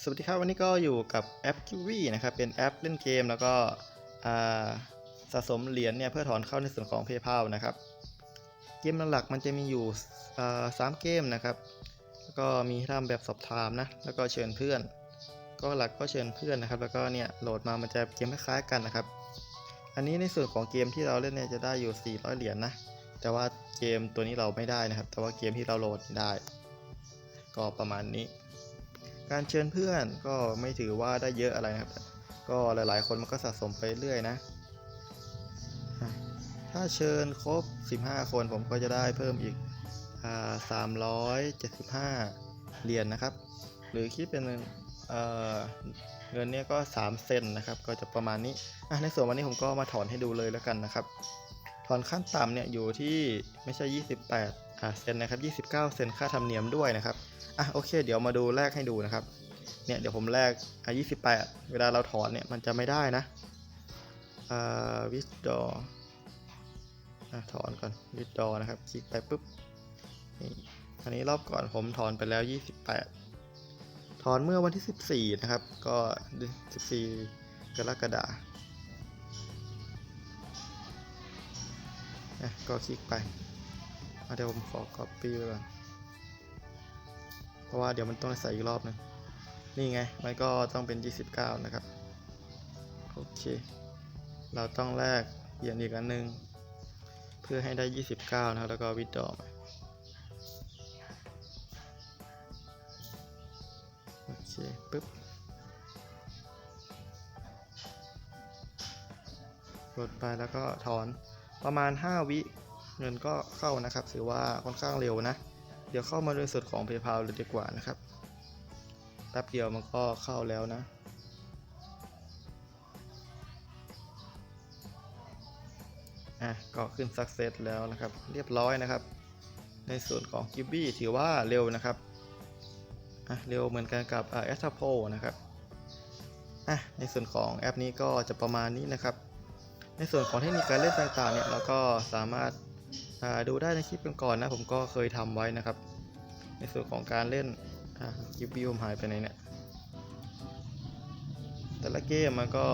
สวัสดีครับวันนี้ก็อยู่กับแอป q w นะครับเป็นแอปเล่นเกมแล้วก็สะสมเหรียญเนี่ยเพื่อถอนเข้าในส่วนของ PayPal นะครับเกมหลักๆมันจะมีอยู่สามเกมนะครับแล้วก็มีทำแบบสอบถามนะแล้วก็เชิญเพื่อน ก็หลักก็เชิญเพื่อนนะครับ แล้วก็เนี่ยโหลดมามันจะเกมคล้ายๆกันนะครับ อันนี้ในส่วนของเกมที่เราเล่นเนี่ยจะได้อยู่ 400 เหรียญนะแต่ว่าเกมตัวนี้เราไม่ได้นะครับ แต่ว่าเกมที่เราโหลดได้ ก็ประมาณนี้ การเชิญเพื่อนก็ไม่ถือว่าได้เยอะอะไรนะครับ ก็หลายๆ คนมันก็สะสมไปเรื่อยนะ ถ้าเชิญครบ 15 คนผมก็จะได้เพิ่มอีกอ375 เหรียญนะครับ หรือคิดเป็นเเงินเนี่ยก็ 3 เซนนะครับ ก็จะประมาณนี้ ในส่วนวันนี้ผมก็มาถอนให้ดูเลยแล้วกันนะครับ ถอนขั้นต่ำเนี่ยอยู่ที่ไม่ใช่ 28 อ่าเซนนะครับ29 เซนค่าธรรมเนียมด้วยนะครับอะโอเค เดี๋ยวมาดูแลกให้ดูนะครับเนี่ยเดี๋ยวผมแลกอะ28 เวลาเราถอนเนี่ยมันจะไม่ได้นะอ่าวิดดออะถอนก่อนวิดดอนะครับคลิกไปปุ๊บนี่อันนี้รอบก่อนผมถอนไปแล้ว 28 ถอนเมื่อวันที่ 14 นะครับ ก็ 14 กรกฎาคมอะก็คลิกไป เดี๋ยวผมขอ copy ไว้ก่อน เพราะว่าเดี๋ยวมันต้องใส่อีกรอบหนึง นี่ไง มันก็ต้องเป็น 29 นะครับ โอเค เราต้องแลกเหรียญอีกอันหนึง เพื่อให้ได้ 29 นะครับ แล้วก็วิดดอมโอเคปึ๊บกดไปแล้วก็ถอนประมาณ 5 วิ เงินก็ เข้านะครับถือว่าค่อนข้างเร็วนะ เดี๋ยวเข้ามาในส่วนของ PayPal เลยดีกว่านะครับแป๊บเดียวมันก็เข้าแล้วนะ อะก็ขึ้น success แล้วนะครับ เรียบร้อยนะครับ ในส่วนของ g i b b y ถือว่าเร็วนะครับ อะเร็วเหมือนกันกับอ่า a s t r a p o นะครับอะในส่วนของแอปนี้ก็จะประมาณนี้นะครับ ในส่วนของเทคนิคการเล่นต่างๆเนี่ยเราก็สามารถ ดูได้ในคลิปก่อนๆนะ ผมก็เคยทำไว้นะครับ ในส่วนของการเล่นอะกิบบิวหายไปไหนเนี่ยแต่ละเกมมันก็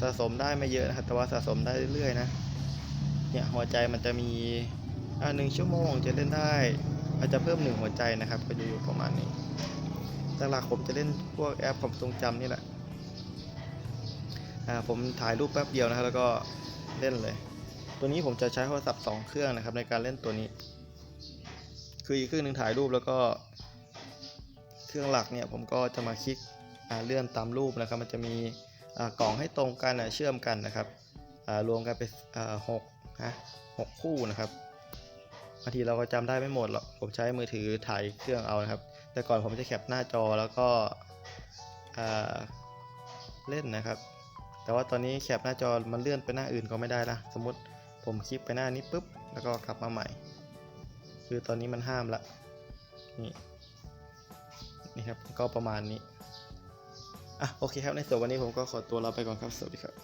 สะสมได้ไม่เยอะนะครับแต่ว่าสะสมได้เรื่อยๆนะเนี่ยหัวใจมันจะมีอ่าหนึ่งชั่วโมงจะเล่นได้อาจจะเพิ่มหนึ่งหัวใจนะครับ ก็จะอยู่ประมาณนี้หลักผมจะเล่นพวกแอปความทรงจำนี่แหละอ่าผมถ่ายรูปแป๊บเดียวนะครับแล้วก็เล่นเลย ตัวนี้ผมจะใช้โทรศัพท์ 2 เครื่องนะครับ ในการเล่นตัวนี้ คืออีกเครื่องหนึ่งถ่ายรูปแล้วก็ เครื่องหลักเนี่ยผมก็จะมาคลิกเลื่อนตามรูปนะครับ มันจะมีกล่องให้ตรงกันเชื่อมกันนะครับรวมกันเป็นหกนะหกคู่นะครับบางทีเราก็จำได้ไม่หมดหรอกผมใช้มือถือถ่ายเครื่องเอานะครับ แต่ก่อนผมจะแคปหน้าจอแล้วก็เล่นนะครับ แต่ว่าตอนนี้แคปหน้าจอมันเลื่อนไปหน้าอื่นก็ไม่ได้ละสมมติ ผมคลิปไปหน้านี้ปุ๊บ แล้วก็กลับมาใหม่ คือตอนนี้มันห้ามละนี่นี่ครับก็ประมาณนี้อะโอเคครับในส่วนวันนี้ผมก็ขอตัวลาไปก่อนครับ สวัสดีครับ